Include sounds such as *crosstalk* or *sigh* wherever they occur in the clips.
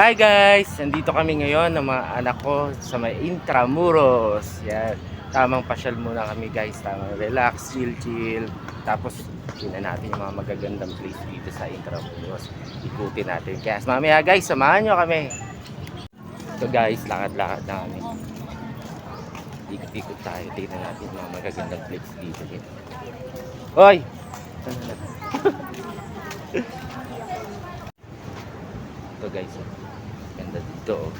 Hi guys! Nandito kami ngayon ng mga anak ko sa may Intramuros. Yan. Tamang pasyal muna kami guys. Tamang relax, chill, chill. Tapos, tingnan natin yung mga magagandang place dito sa Intramuros. Ikutin natin. Kaya mamaya guys, samahan nyo kami. So guys, lakad-lakad na kami. Ikot-ikot tayo. Tingnan natin yung mga magagandang place dito. Hoy! Ito *laughs* guys. Dito. Oh.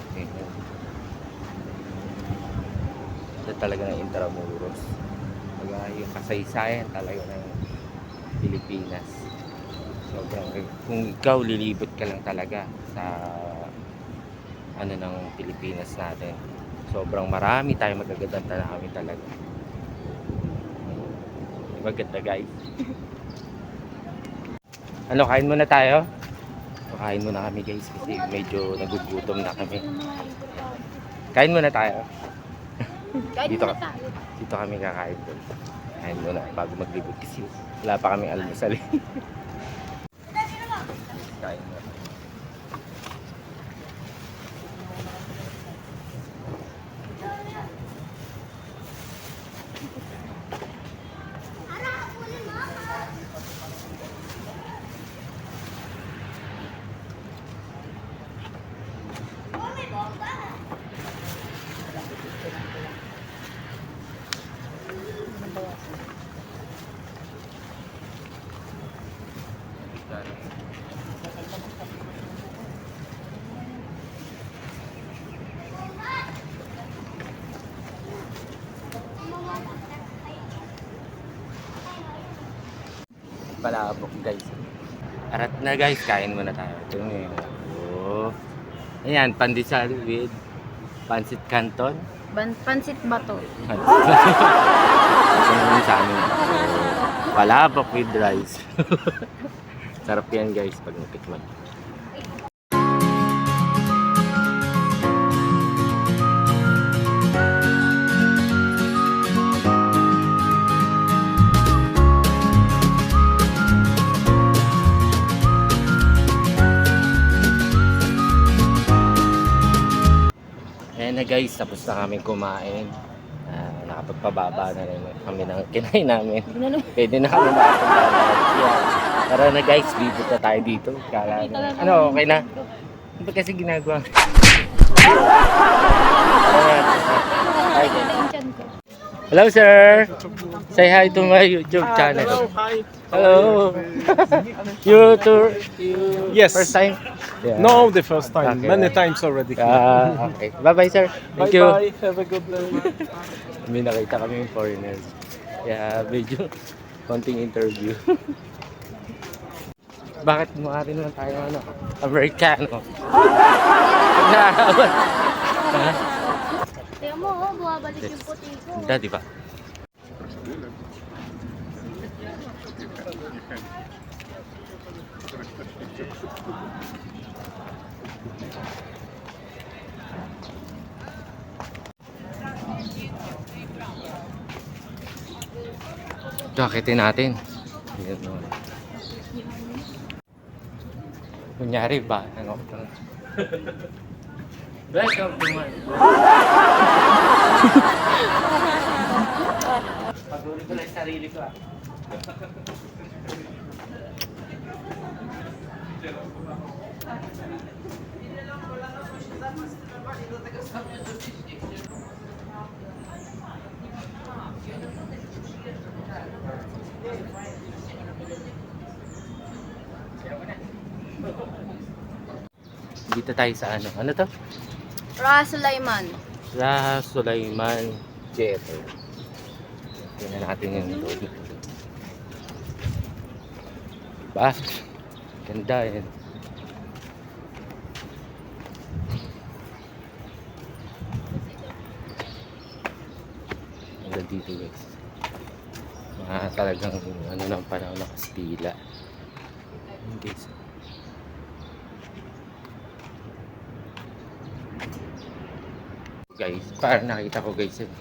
Ito talaga ng Intramuros. Mga yung kasaysayan talaga ng Pilipinas. Sobrang, kung ikaw lilibot ka lang talaga sa ano ng Pilipinas natin. Sobrang marami tayong magagandang tanawin talaga. Maganda guys. *laughs* ano, kain muna tayo? Kain muna kami guys kasi medyo nagugutom na kami. Kain muna tayo. Dito muna tayo. Dito kami kakain doon. Kain muna bago maglibot kasi wala pa kaming almusal. *laughs* eh. Kain muna. Palabok guys. Arat na guys, kain muna tayo. Ito yun. Oh. Ayan, pandesal with pancit canton. Ban pansit bato. Ito naman sa amin. Palabok with rice. *laughs* Sarap yan guys pag natikman. Guys, tapos na kami kumain. Ah, nakapagpababa na rin kami ng kinain namin. Pwede na kami makapagpababa. Yeah. Tara na guys, bibot na tayo dito. Kala ano, okay na? Ano ba kasi ginagawa? Ayan. Hi, guys. ko. Hello sir! Say hi to my YouTube channel. Hello, hi. Hello! *laughs* you tour, you Yes. first time? Yeah. No, the first time. Okay. Many times already. Ah, okay. Bye-bye sir. bye Thank you. bye. Have a good day. *laughs* May nakita kami yung foreigners. Kaya medyo *laughs* konting interview. Bakit mukha rin naman tayo ano? Amerikano. Naawan. Ha? Tiyan mo, oh, bumabalik yung puti ko. Ganda, di ba? Jaketin natin. Yan, no. Kunyari ba? Ano? Welcome to my Paguli ko lang yung sarili ko ah. Dito tayo sa ano? Ano to? Ra Sulaiman. Sa Sulaiman Theater. Tingnan natin yung loob. Diba? Ganda yan. Ganda dito guys. Mga talagang ano ng panahon ng Kastila. Yun, guys. Guys, parang nakita ko guys yun.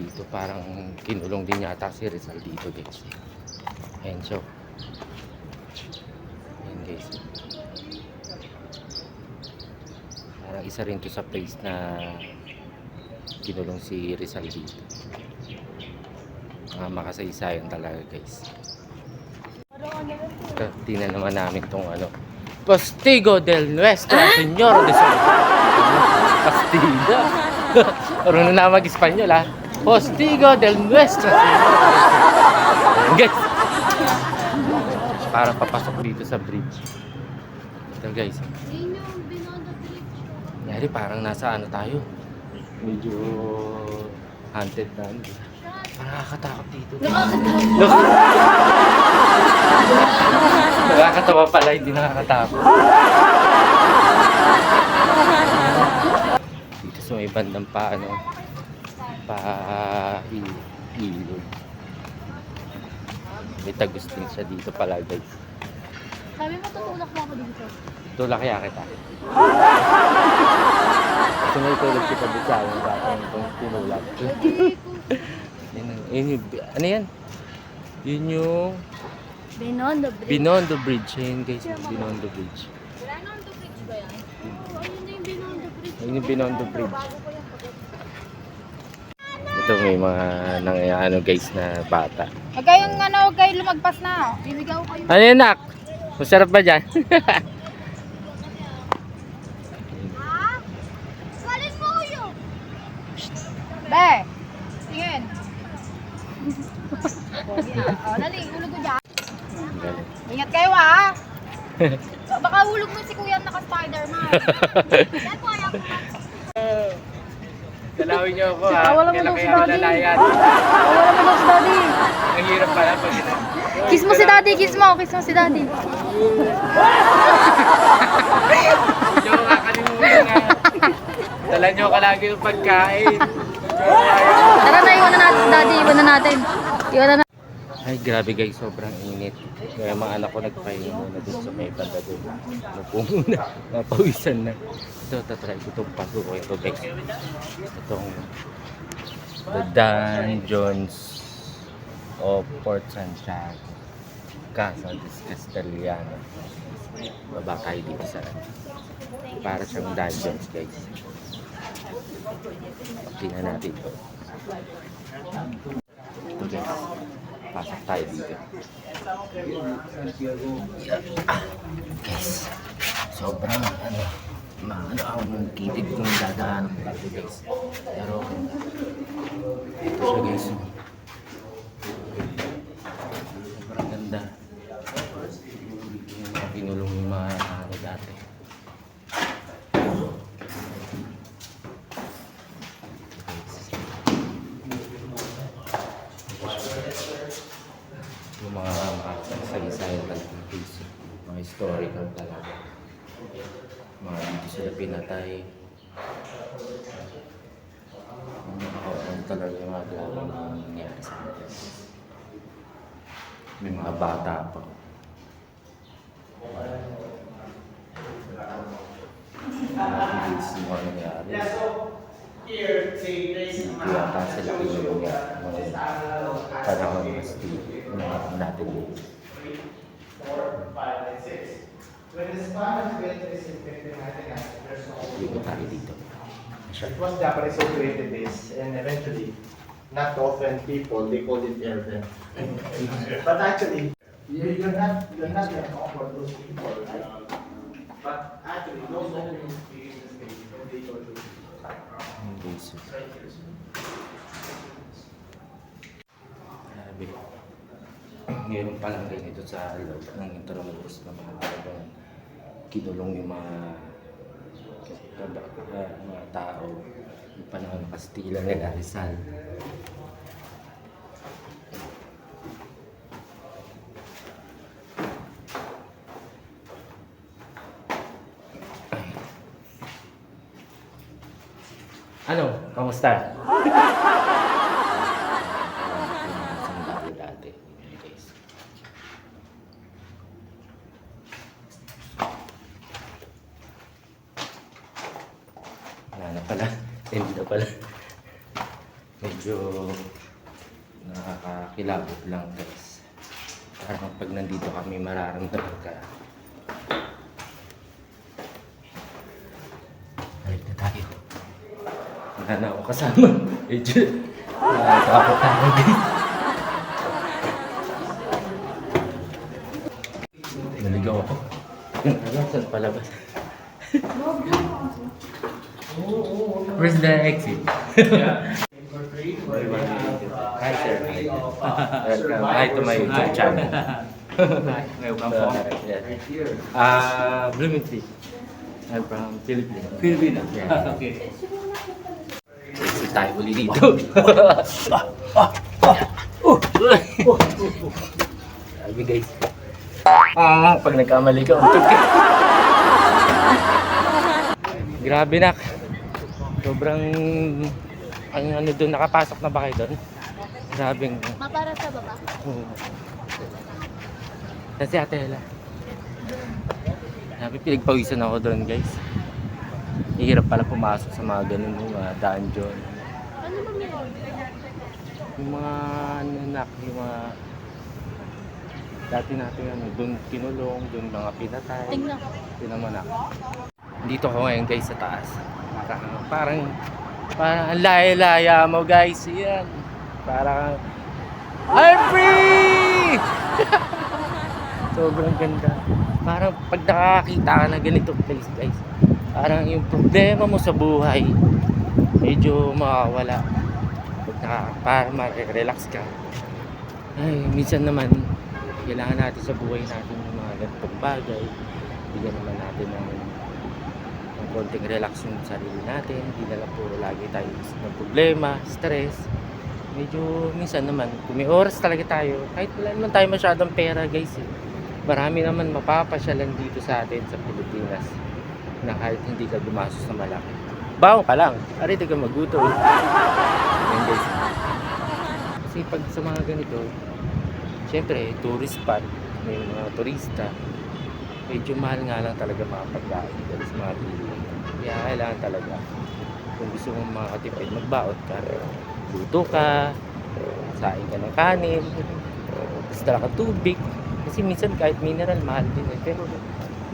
Dito parang kinulong din yata si Rizal dito guys. Ayan so. Ayan guys. Parang isa rin to sa place na kinulong si Rizal dito. Mga makasaysayan talaga guys. Tingnan naman namin tong ano. Postigo del Nuestro Señor de San Postigo. *laughs* Marunong na mag-Espanyol ha. Postigo del Nuestro guys. Para papasok dito sa bridge. Ito guys. Nyari parang nasa ano tayo. Medyo haunted na. Parang nakakatakot dito. Nakakatakot. Nakakatawa pala, hindi nakakatakot. Sa may bandang pa, ano, pa ilog. May tagustin siya dito pala, guys. Sabi mo, tutulak mo ako dito. Tulak kaya kita. Kasi may tulog kita dito akin dati itong tinulak. Ang- ano yan? Yun yung Binondo Bridge. Binondo Bridge. Ayun guys, Binondo Bridge. Binondo Bridge ba yan? Oo, ayun na yung Ayun yung Binondo Bridge. Yung. Ito may mga nang ano guys na bata. Huwag kayong ano, kayo lumagpas na. Bibigyan ko kayo. Ano yun nak? Masarap ba dyan? Yun! *laughs* Be! Tingin! *laughs* O, dali, hulog ko dyan. Ingat kayo ah! *laughs* Baka hulog mo si kuya naka-spiderman. *laughs* Yan po, ayan po. Dalawin niyo ako ha. Ah, wala mo daw si Daddy. lalayan. Wala mo daw si daddy. Ang hirap pala pag ina. Kiss mo si daddy, kiss mo, kiss mo si daddy. Hindi ko kakalimutan na. Dala niyo ka lagi ng pagkain. Tara na, iwan na natin si daddy, iwan na natin. Iwan na natin. Ay, grabe guys, sobrang init. Kaya mga anak ko nagpahinga muna dun sa may banda dun. Napo muna, *laughs* napawisan na. Ito, tatry ko itong pasukin ko guys. Itong The Dungeons of Port Santiago. Casa de Castellano. Baba tayo dito sa para siyang dungeons guys. Tingnan natin ito. Ito guys. Pasok tayo dito. Guys, sobrang ano, maano ako ng dadaanan ko dito guys. Pero, ito guys. oh. Sobrang ganda. Yung mga Pinulong yung mga ano dati. yung mga makasaysayan talaga ng piso. Mga historical talaga. Mga dito sila pinatay. Yung mga kawan talaga yung mga grabe na nangyari sa atin. May mga bata pa. Mga kids yung mga nangyari. Hindi yata sila pinulong yan. Mga panahon na Steve. Mga natin dito. When the Spanish is infected there's no Dito tayo dito. It was Japanese who created this, and eventually, not to offend people, they called it air vent. but actually, you- you're not you're not gonna offer those people, right? But actually, those we use the they go to. Grabe. Meron pa lang ganito sa loob ng Intramuros na mga kinulong yung mga uh, mga tao yung panahon ng Kastila nila Rizal. Ano? Kamusta? *laughs* Sandali dati. Yun, guys. Wala na pala. Hindi na pala. Medyo nakakakilabot lang guys. Parang pag nandito kami mararamdaman ka. Ay, Wala na ako kasama. Medyo nakakapot na ako guys. Naligaw ako. Ano, saan palabas? Where's the exit? Hi sir. Welcome. Hi to my YouTube channel. Welcome Uh, yes. Ah, Bloomington. I'm from Philippines. Filipino. Yeah. *laughs* okay. Tayo uli dito. Sabi guys. Ah, pag nagkamali ka, untog ka. Grabe nak. Sobrang ang ano doon, nakapasok na ba kayo doon? Grabing Mapara sa baba. Oo. Kasi ate Hela. Sabi pinagpawisan ako doon guys. Hirap pala pumasok sa mga ganun mga meron? Yung mga ano nak, yung mga dati natin ano, doon kinulong, doon mga pinatay. Ako. Dito ako ngayon guys sa taas. Parang, parang, parang ang laya-laya mo guys. Yan. Parang, I'm free! *laughs* Sobrang ganda. Parang pag nakakita ka na ganito place guys, parang yung problema mo sa buhay, medyo makawala. Pag naka, parang ma-relax ka. Ay, minsan naman, kailangan natin sa buhay natin yung mga ganitong bagay. Bigyan naman natin ng, ng konting relax yung sarili natin. Hindi na lang puro lagi tayo ng problema, stress. Medyo minsan naman, kung may oras talaga tayo, kahit wala naman tayo masyadong pera guys eh. Marami naman mapapasyalan dito sa atin sa Pilipinas na kahit hindi ka gumastos na malaki. Baon ka lang, arito ka maguto. Yan guys. Kasi pag sa mga ganito, Siyempre, tourist spot, may mga turista. Medyo mahal nga lang talaga mga pagkain dahil sa mga bilihin. Kaya kailangan talaga, kung gusto mong makatipid, magbaot ka. Luto ka, saing ka ng kanin, tapos dala ka tubig. Kasi minsan kahit mineral, mahal din eh. Pero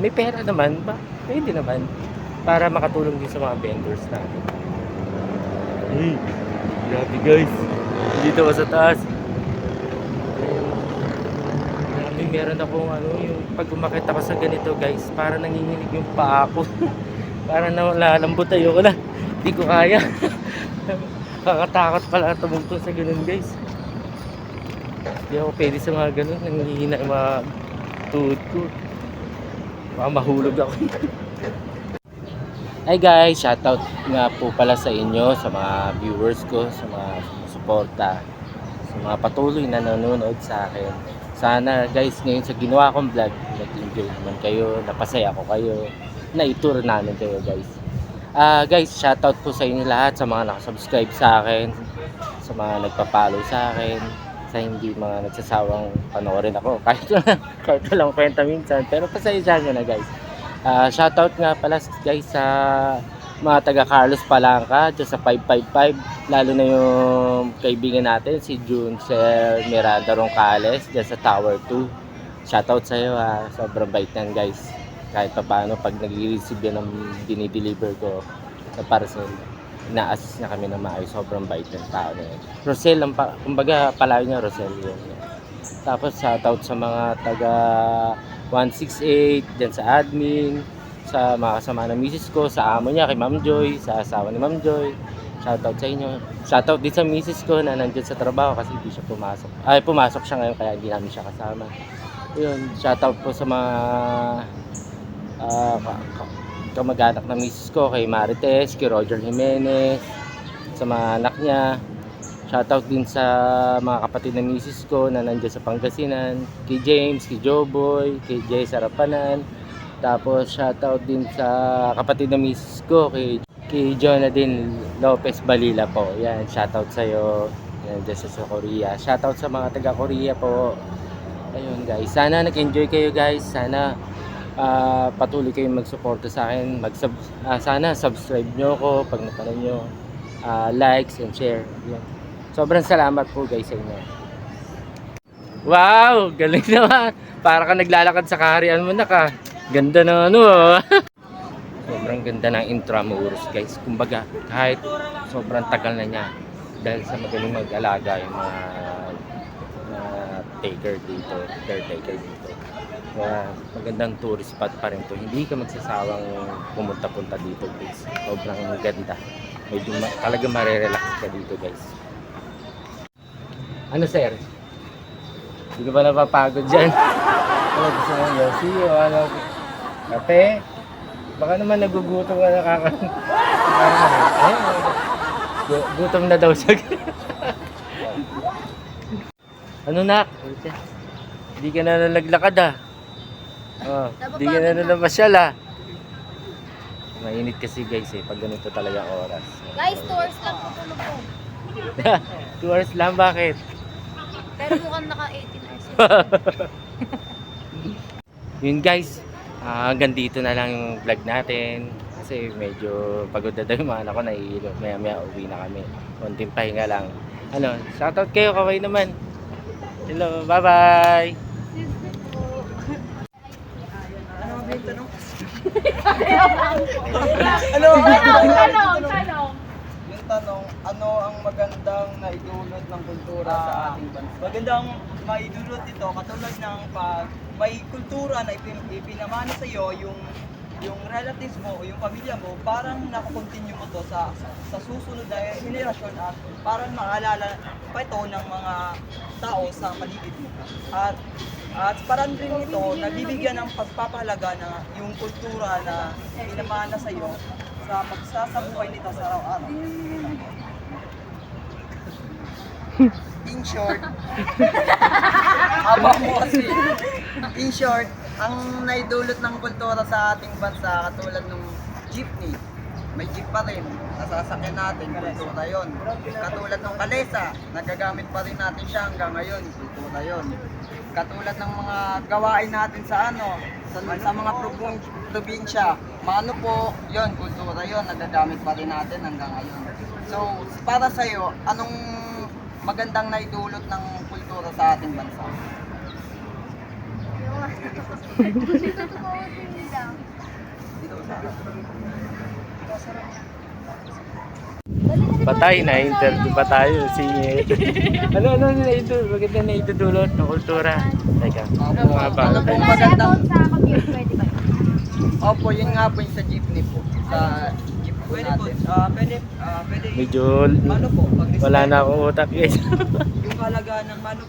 may pera naman, ba? Pwede naman. Para makatulong din sa mga vendors natin. Hey, grabe guys. Dito ka sa taas. Grabe, meron akong ano, yung pag umakit ako sa ganito guys, para nanginginig yung paa ko. *laughs* para nalalambot ayoko na. Hindi ko kaya. *laughs* Kakatakot pala tumungtong sa ganun guys. Hindi ako pwede sa mga ganun, nangihina yung mga tuhod ko. Mahulog ako. *laughs* Hi guys, shoutout nga po pala sa inyo, sa mga viewers ko, sa mga suporta, sa mga patuloy na nanonood sa akin. Sana guys, ngayon sa ginawa kong vlog, nag-enjoy naman kayo, napasaya ko kayo, na-tour namin kayo guys. Ah guys, shoutout po sa inyo lahat, sa mga nakasubscribe sa akin, sa mga nagpa-follow sa akin, sa hindi mga nagsasawang panoorin ako. *laughs* Kahit lang, kahit walang kwenta minsan, pero pasaya nyo na guys. Ah, shoutout nga pala guys sa mga taga Carlos Palanca dyan sa 555 lalo na yung kaibigan natin si Juncel Miranda Roncales dyan sa Tower 2 shoutout sa iyo ha. Sobrang bait yan guys. Kahit pa paano pag nag-receive yan ng dinideliver ko sa parcel ina-assist na kami na maayos. Sobrang bait ng tao na yun. Rosel ang pa, kumbaga palayo niya Rosel yun. Tapos shoutout sa mga taga 168 dyan sa admin sa mga kasama ng misis ko sa amo niya kay Ma'am Joy sa asawa ni Ma'am Joy. Shoutout sa inyo. Shoutout din sa misis ko na nandyan sa trabaho kasi hindi siya pumasok. Ay pumasok siya ngayon kaya hindi namin siya kasama. Yun shoutout po sa mga ka- kamag-anak ng misis ko kay Marites kay Roger Jimenez sa mga anak niya Shoutout din sa mga kapatid ng misis ko na nandiyan sa Pangasinan, kay James, kay Joboy, kay Jay Sarapanan. Tapos shoutout din sa kapatid ng misis ko, kay, kay Jonathan Lopez Balila po. Yan, shoutout sa iyo. Yan, dyan sa, Korea. Shoutout sa mga taga Korea po. Ayun guys, sana nag-enjoy kayo guys. Sana ah, patuloy kayong magsuporta sa akin. Mag ah, sana subscribe nyo ako pag napanood nyo. Ah, likes and share. Yan. Sobrang salamat po guys sa inyo. Wow! Galing naman! Para ka naglalakad sa kaharian mo na ka. Ganda ng ano ah. *laughs* Sobrang ganda ng Intramuros guys. Kumbaga, kahit sobrang tagal na niya dahil sa magaling mag-alaga yung mga mga taker dito, caretaker dito. Kaya magandang tourist spot pa rin to. Hindi ka magsasawang pumunta-punta dito guys. Sobrang ganda. Medyo talaga marerelax ka dito guys. Ano sir? Hindi ka ba napapagod dyan? Ano gusto mo Yossi o ano? Kape? Baka naman nagugutom ka nakaka... Gu- *laughs* gutom na daw siya. *laughs* ano nak? Hindi ka na nalaglakad ah. Oh, hindi ka na nalamasyal ah. Mainit kasi guys eh, pag ganito talaga oras. Guys, tours lang po tulog. *laughs* Two hours lang, bakit? Pero mukhang naka 18 hours. Yun guys, ah, hanggang dito na lang yung vlog natin. Kasi medyo pagod na daw yung mga anak ko, nahihilo. Maya maya uwi na kami. Konting pahinga lang. Ano, shoutout kayo, kaway naman. Hello, bye-bye! Ano? Tanong, tanong, tanong. Ano ang magandang naidulot ng kultura sa ating bansa? Magandang maidulot ito katulad ng pag may kultura na ipin, ipinamana sa iyo yung yung relatives mo o yung pamilya mo parang nakokontinue mo to sa, sa, sa susunod na henerasyon at parang maalala pa ito ng mga tao sa paligid mo. At at parang rin ito, nabibigyan ng pagpapahalaga na yung kultura na pinamana sa iyo sa pagsasabuhay nito sa araw-araw. In short, aba mo kasi. In short, ang naidulot ng kultura sa ating bansa katulad ng jeepney, may jeep pa rin, nasasakyan natin, kultura yon. Katulad ng kalesa, nagagamit pa rin natin siya hanggang ngayon, kultura yon. Katulad ng mga gawain natin sa ano, sa, sa mga probin- probinsya, maano po, yon kultura yon, nagagamit pa rin natin hanggang ngayon. So, para sa iyo, anong magandang naidulot ng kultura sa ating bansa? Patay na, interview pa tayo. Si... *laughs* ano, ano, na ito? Maganda na itudulot ng kultura. Teka, ano ba? Ano Wala magandang sa commute, pwede ba? Opo, yun nga po yung sa jeepney po. Sa jeep po Pwede po, natin. ah, pwede, ah, pwede Medyo ano po, pag wala na akong utak guys. yung halaga ng mano